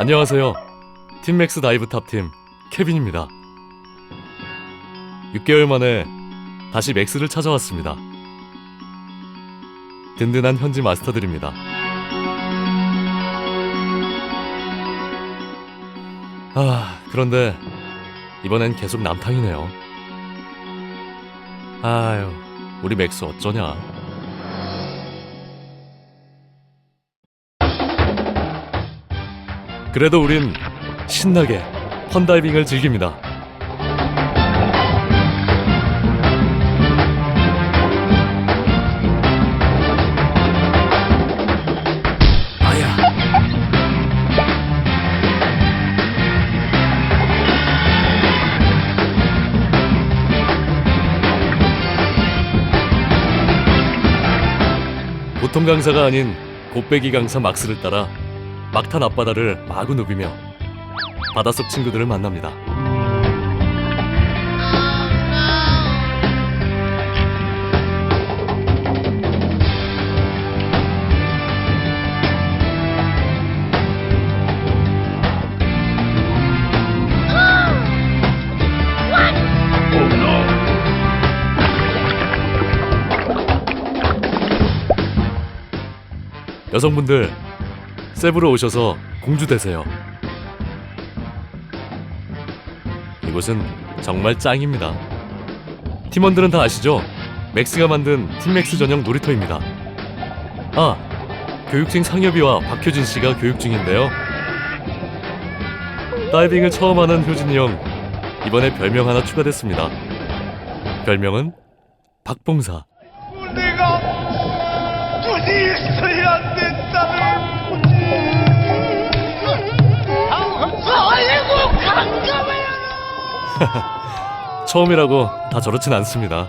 안녕하세요. 팀맥스 다이브 탑팀 케빈입니다. 6개월 만에 다시 맥스를 찾아왔습니다. 든든한 현지 마스터들입니다. 아, 그런데 이번엔 계속 남탕이네요. 아유, 우리 맥스 어쩌냐. 그래도 우린 신나게 펀다이빙을 즐깁니다. 아야. 보통 강사가 아닌 곱배기 강사 막스를 따라 막탄 앞바다를 마구 누비며 바닷속 친구들을 만납니다. 여성분들 세부로 오셔서 공주 되세요. 이곳은 정말 짱입니다. 팀원들은 다 아시죠? 맥스가 만든 팀맥스 전용 놀이터입니다. 아, 교육생 상엽이와 박효진 씨가 교육 중인데요. 다이빙을 처음 하는 효진이 형, 이번에 별명 하나 추가됐습니다. 별명은 박봉사. 내가 눈이 있어야 된다 처음이라고 다 저렇진 않습니다.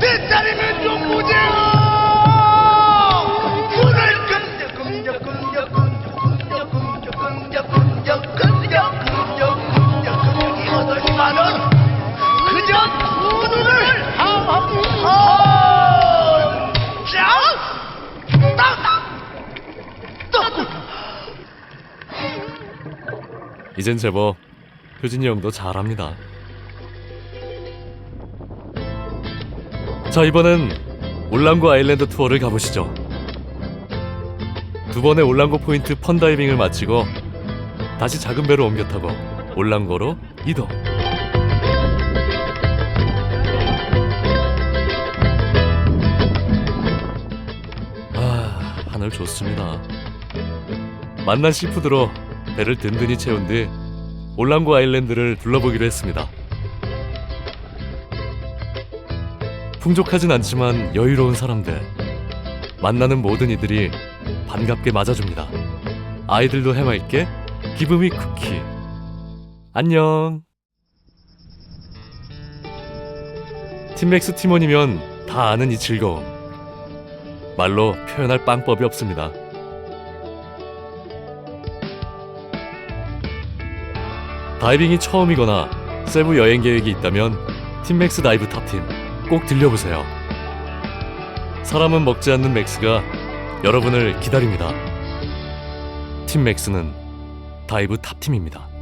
내 딸이면 좀 무죄야. 손을 끈적 끈적 끈적 끈적 끈적 끈적 끈적 끈적 끈적 끈적 끈적 여덟만 원. 그저 두 눈을 하하. 자, 딱딱 떡. 이젠 제법 효진이 형도 잘합니다. 자 이번엔 올랑고 아일랜드 투어를 가보시죠. 두 번의 올랑고 포인트 펀다이빙을 마치고 다시 작은 배로 옮겨 타고 올랑고로 이동. 아 하늘 좋습니다. 만난 시푸드로 배를 든든히 채운 뒤 올랑고 아일랜드를 둘러보기로 했습니다. 풍족하진 않지만 여유로운 사람들. 만나는 모든 이들이 반갑게 맞아줍니다. 아이들도 해맑게 기브미 쿠키. 안녕. 팀맥스 팀원이면 다 아는 이 즐거움. 말로 표현할 빵법이 없습니다. 다이빙이 처음이거나 세부 여행 계획이 있다면 팀맥스 다이브 탑팀 꼭 들려보세요. 사람은 먹지 않는 맥스가 여러분을 기다립니다. 팀맥스는 다이브 탑팀입니다.